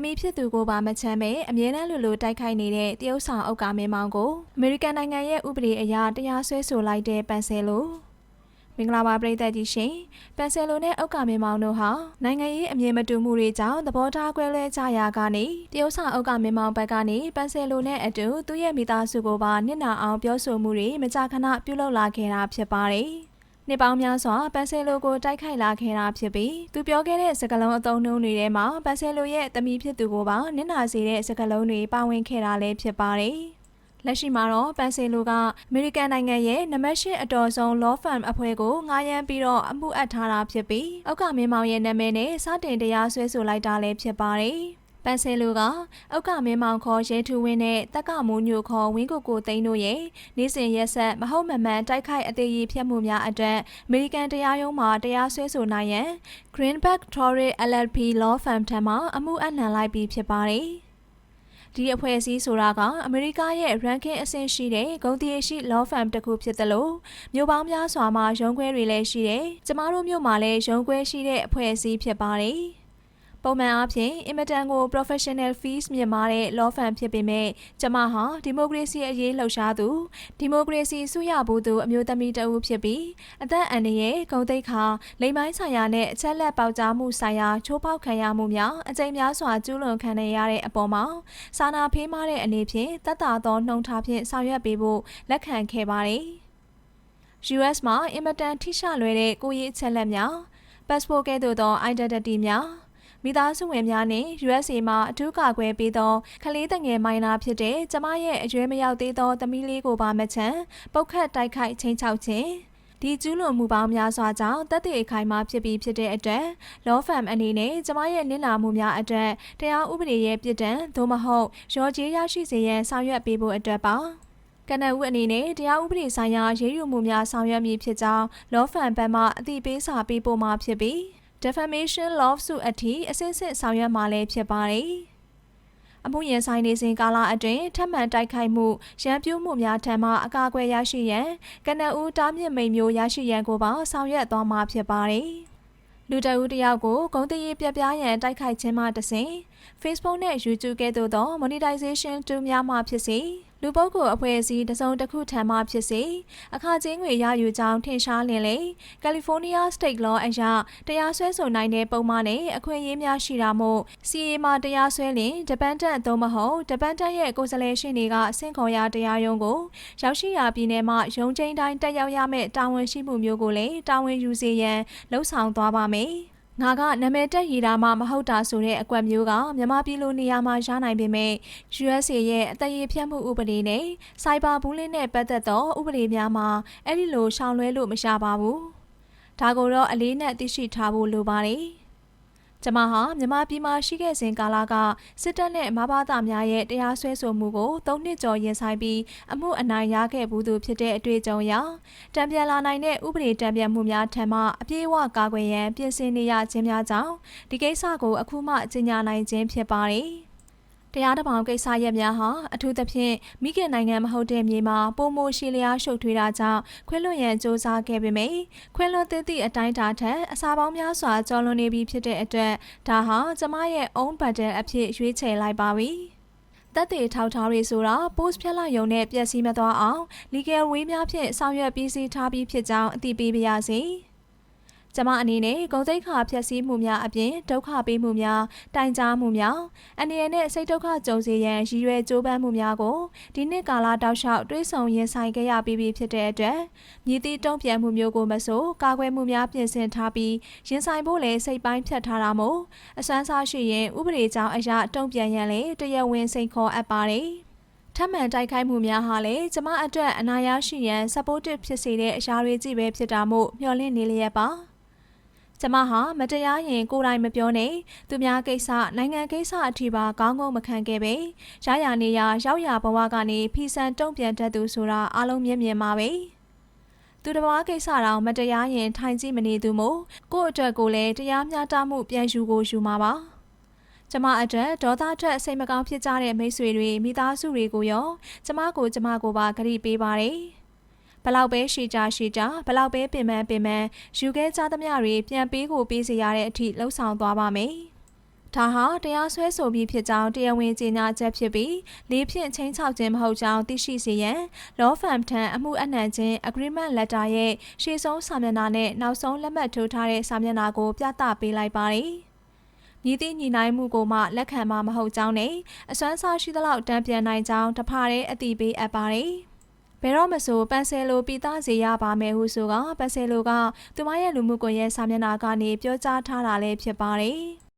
သမီးဖြစ်သူကိုပါမချမ်းပဲအမြဲတမ်းလိုလိုတိုက်ခိုက်နေတဲ့တရုတ်ဆောင်အုပ်ကမင်းမောင်ကိုအမေရိကန်နိုင်ငံရဲ့ဥပဒေအရတရားစွဲဆိုလိုက်တဲ့ပန်ဆယ်လိုမင်္ဂလာပါပရိသတ်ကြီးရှင်ပန်ဆယ်လိုနဲ့အုတ်ကမင်းမောင်တို့ဟာနိုင်ငံရေးအမြင်မတူမှုတွေကြောင့်သဘောထားကွဲလွဲကြရာကနေတရုတ်ဆောင်အုတ်ကမင်းမောင်ဘက်ကနေပန်ဆယ်လိုနဲ့အတူသူ့ရဲ့မိသားစုကိုပါနစ်နာအောင်ပြောဆိုမှုတွေမကြာခဏပြုလုပ်လာခဲ့တာဖြစ်ပါတယ် နှစ်ပေါင်းများစွာပန်ဆယ်လိုကိုတိုက်ခိုက်လာခဲ့တာဖြစ်ပြီးသူပြောခဲ့တဲ့စကားလုံးအသုံးနှုန်းတွေထဲမှာပန်ဆယ်လိုရဲ့သမီးဖြစ်သူကိုပါနစ်နာစေတဲ့စကားလုံးတွေပါဝင်ခဲ့တာလည်းဖြစ်ပါတယ်။လက်ရှိမှာတော့ပန်ဆယ်လိုကအမေရိကန်နိုင်ငံရဲ့နံပါတ်၈အတော်ဆုံး law firm အဖွဲ့ကိုငှားရမ်းပြီးတော့အမှုအပ်ထားတာဖြစ်ပြီးအောက်ကမင်းမောင်ရဲ့နာမည်နဲ့စတင်တရားစွဲဆိုလိုက်တာလည်းဖြစ်ပါတယ်။ ပန်ဆယ်လိုကအောက်ကမင်းမောင်ခေါ်ရဲထူဝင်းနဲ့တက်ကမိုးညိုခေါ်ဝင်းကိုကိုသိန်းတို့ရဲ့နေ့စဉ်ရက်ဆက်မဟုတ်မမှန်တိုက်ခိုက်အသေးကြီးဖျက်မှုများအတွက်အမေရိကန်တရားရုံးမှတရားစွဲဆိုနိုင်ရန် Greenback Torrey LLP Law Firm ထံမှအမှုအနှံလိုက်ပြီးဖြစ်ပါတယ်။ဒီအဖွဲ့အစည်းဆိုတာကအမေရိကရဲ့ ranking အဆင့်ရှိတဲ့ဂုဏ်တည်ရှိ law firm တစ်ခုဖြစ်တယ်လို့မြို့ပေါင်းများစွာမှာရုံးခွဲတွေလည်းရှိတယ်။ကျမတို့မြို့မှာလည်းရုံးခွဲရှိတဲ့အဖွဲ့အစည်းဖြစ်ပါတယ်။ ပုံမှန်အားဖြင့်အင်မတန်ကို professional fees မြင့်မားတဲ့ law firm ဖြစ်ပေမဲ့ကျမဟာဒီမိုကရေစီအရေးလှုပ်ရှားသူဒီမိုကရေစီဆုရဘူးသူအမျိုးသမီးတဦးဖြစ်ပြီးအသက်အန္တရာယ်ဂုဏ်သိက္ခာလိမ်ပိုင်းဆိုင်ရာနဲ့အချက်လက်ပေါက်ကြားမှုဆိုင်ရာချိုးဖောက်ခံရမှုများအကြိမ်များစွာကျူးလွန်ခံရတဲ့အပေါ်မှာစာနာဖေးမားတဲ့အနေဖြင့်တတ်တာသောနှုံထားဖြင့်ဆောင်ရွက်ပေးဖို့လက်ခံခဲ့ပါတယ်။ US မှာအင်မတန်ထိရှလွယ်တဲ့ကိုရေးအချက်လက်များ passport ကဲ့သို့သော identity များ မိသားစုဝင်များနှင့် USA မှအထူးကာကွယ်ပေးသောကလေးတငယ်မိုင်းနာဖြစ်တဲ့ကျမရဲ့အရွယ်မရောက်သေးသောသမီးလေးကိုပါမချမ်းပုတ်ခတ်တိုက်ခိုက်ချင်းချောက်ခြင်းဒီကျူးလွန်မှုပေါင်းများစွာကြောင့်တပ်တွေအခိုင်အမာဖြစ်ပြီးဖြစ်တဲ့အတွက် law firm အနေနဲ့ကျမရဲ့နစ်နာမှုများအတွက်တရားဥပဒေရဲ့ပြစ်ဒဏ်သို့မဟုတ်ရော်ကြေးရရှိစေရန်ဆောင်ရွက်ပေးဖို့အတွက်ပါကနဦးအနေနဲ့တရားဥပဒေဆိုင်ရာရေးယူမှုများဆောင်ရွက်မည်ဖြစ်ကြောင်း law firm ဘက်မှအသိပေးစာပေးပို့မှာဖြစ်ပြီး defamation lawsuit အထိအစစ်စစ်ဆောင်ရွက်မှာလည်းဖြစ်ပါတယ်။အမှုရင်ဆိုင်နေစဉ်ကာလအတွင်းထပ်မံတိုက်ခိုက်မှုရန်ပြိုးမှုများထံမှအကာအကွယ်ရရှိရန်ကနဦးတားမြစ်မိန်မျိုးရရှိရန်ကိုပါဆောင်ရွက်သွားမှာဖြစ်ပါတယ်။လူတအူးတယောက်ကိုဂုံတရီပြပြရန်တိုက်ခိုက်ခြင်းမှတစဉ် Facebook နဲ့ YouTube ကဲ့သို့သော monetization တူများမှဖြစ်စေ လူပုဂ္ဂိုလ်အဖွဲ့အစည်းတစုံတစ်ခုထံမှဖြစ်စေအခါချင်းငွေရယူကြောင်းထင်ရှားလင်လေကယ်လီဖိုးနီးယား State Law အရတရားစွဲဆိုနိုင်တဲ့ပုံမှန်နဲ့အခွင့်အရေးများရှိတာမို့ CA မှာတရားစွဲလင်တပန်တက်အသုံးမဟုတ်တပန်တက်ရဲ့ကိုယ်စားလှယ်ရှင်တွေကဆင့်ခေါ်ရတရားရုံးကိုရောက်ရှိရာပြည်နယ်မှာရုံးချင်းတိုင်းတက်ရောက်ရမယ့်တာဝန်ရှိမှုမျိုးကိုလည်းတာဝန်ယူစေရန်လှုံ့ဆော်သွားပါမယ်။ ငါကနာမည်တက်ရည်တာမှမဟုတ်တာဆိုတဲ့အကွက်မျိုးကမြန်မာပြည်လိုနေရာမှာရနိုင်ပေမဲ့ USA ရဲ့အသက်ရည်ဖြတ်မှုဥပဒေနဲ့ Cyber Bullying နဲ့ပတ်သက်သောဥပဒေများမှာအဲ့ဒီလိုရှောင်လွှဲလို့မရပါဘူး။ဒါကိုတော့အလေးနဲ့သိရှိထားဖို့လိုပါတယ်။ ကျမဟာမြန်မာပြည်မှာရှိခဲ့စဉ်ကာလကစစ်တပ်နဲ့မဘာသာများရဲ့တရားစွဲဆိုမှုကို၃နှစ်ကျော်ရင်ဆိုင်ပြီးအမှုအနိုင်ရခဲ့ဘူးသူဖြစ်တဲ့အတွေ့အကြုံအရတံပြန်လာနိုင်တဲ့ဥပဒေတံပြန်မှုများထံမှအပြည့်အဝကာကွယ်ရန်ပြင်ဆင်နေရခြင်းများကြောင့်ဒီကိစ္စကိုအခုမှကြေညာနိုင်ခြင်းဖြစ်ပါတယ်။ တရားတပောင်ကိစ္စရပ်များဟာအထူးသဖြင့်မိခင်နိုင်ငံမဟုတ်တဲ့မြေမှာပုံမိုရှီလျားရှုပ်ထွေးတာကြောင့်ခွဲလွှတ်ရန်စ조사ခဲ့ပေမယ့်ခွဲလွှတ်သည့်အတိုင်းတာထက်အစာပေါင်းများစွာကျော်လွန်နေပြီဖြစ်တဲ့အတွက်ဒါဟာကျမရဲ့ own button အဖြစ်ရွေးချယ်လိုက်ပါပြီ။တက်တေထောက်ထားရေးဆိုတာ post ဖြတ်လိုက်ရုံနဲ့ပြည့်စည်မသွားအောင် legal way များဖြင့်ဆောင်ရွက်ပြီးစီးထားပြီးဖြစ်ကြောင်းအသိပေးပါရစေ။ ကျမအနေနဲ့ဂုံသိက္ခာဖျက်ဆီးမှုများအပြင်ဒုက္ခပေးမှုများတိုင်ကြားမှုများအနေနဲ့စိတ်ဒုက္ခကြုံစေရန်ရည်ရွယ်ကြိုးပမ်းမှုများကိုဒီနှစ်ကာလတောက်လျှောက်တွေးဆောင်ရင်ဆိုင်ခဲ့ရပြီးပြီဖြစ်တဲ့အတွက်မြည်သည့်တုံ့ပြန်မှုမျိုးကိုမဆိုကာကွယ်မှုများပြင်ဆင်ထားပြီးရင်ဆိုင်ဖို့လည်းစိတ်ပိုင်းဖြတ်ထားတာမို့အစွမ်းစားရှိရင်ဥပဒေကြောင်းအရာတုံ့ပြန်ရန်လည်းတရဝင်းစိန်ခေါ်အပ်ပါတယ်ထပ်မံတိုက်ခိုက်မှုများဟာလည်းကျမအတွက်အနာရရှိရန် supportive ဖြစ်စေတဲ့အရာတွေကြီးပဲဖြစ်တာမို့မျှော်လင့်နေလျက်ပါ။ ကျမဟာမတရားရင်ကိုယ်တိုင်မပြောနဲ့သူများကိစ္စနိုင်ငံကိစ္စအထိပါကောင်းကောင်းမခံခဲ့ပဲရရနေရရောက်ရဘဝကနေဖီဆန်တုံ့ပြန်တတ်သူဆိုတာအလုံးမြင်မြင်ပါပဲသူတစ်ပါးကိစ္စတော့မတရားရင်ထိုင်ကြည့်မနေသူမို့ကို့အတွက်ကိုလည်းတရားမျှတမှုပြန်ယူကိုယူမှာပါကျမအတွက်ဒေါသထွက်စိတ်မကောင်းဖြစ်ကြတဲ့မိတ်ဆွေတွေမိသားစုတွေကိုရောကျမကိုကျမကိုပါဂရုပေးပါတယ် ဘလောက်ပဲရှိကြရှိကြဘလောက်ပဲပင်ပန်းပင်ပန်းယူခဲ့ကြသမျှတွေပြန်ပေးကိုပေးစေရတဲ့အထိလှုံ့ဆော်သွားပါမယ်ဒါဟာတရားစွဲဆိုပြီးဖြစ်ကြောင်းတရားဝင်ကြေညာချက်ဖြစ်ပြီးလေးဖြင့်ချင်းချောက်ခြင်းမဟုတ်ကြောင်းသိရှိစေရန် law firm ထံအမှုအနှံခြင်း agreement letter ရဲ့ရှေ့ဆုံးစာမျက်နှာနဲ့နောက်ဆုံးလက်မှတ်ထိုးထားတဲ့စာမျက်နှာကိုပြသပေးလိုက်ပါတယ်။ညီသည့်ညီနိုင်မှုကိုမှလက်ခံမှာမဟုတ်ကြောင်းနဲ့အစွမ်းစားရှိသလောက်တံပြန်နိုင်ကြောင်းတဖာတဲ့အတိပေးအပ်ပါတယ်။ ဘယ်တော့မဆိုပန်ဆယ်လိုပြီးသားစေရပါမယ်ဟုဆိုကပန်ဆယ်လိုကသူမရဲ့လူမှုကွန်ရက်စာမျက်နှာကနေပြောကြားထားတာလည်းဖြစ်ပါတယ်။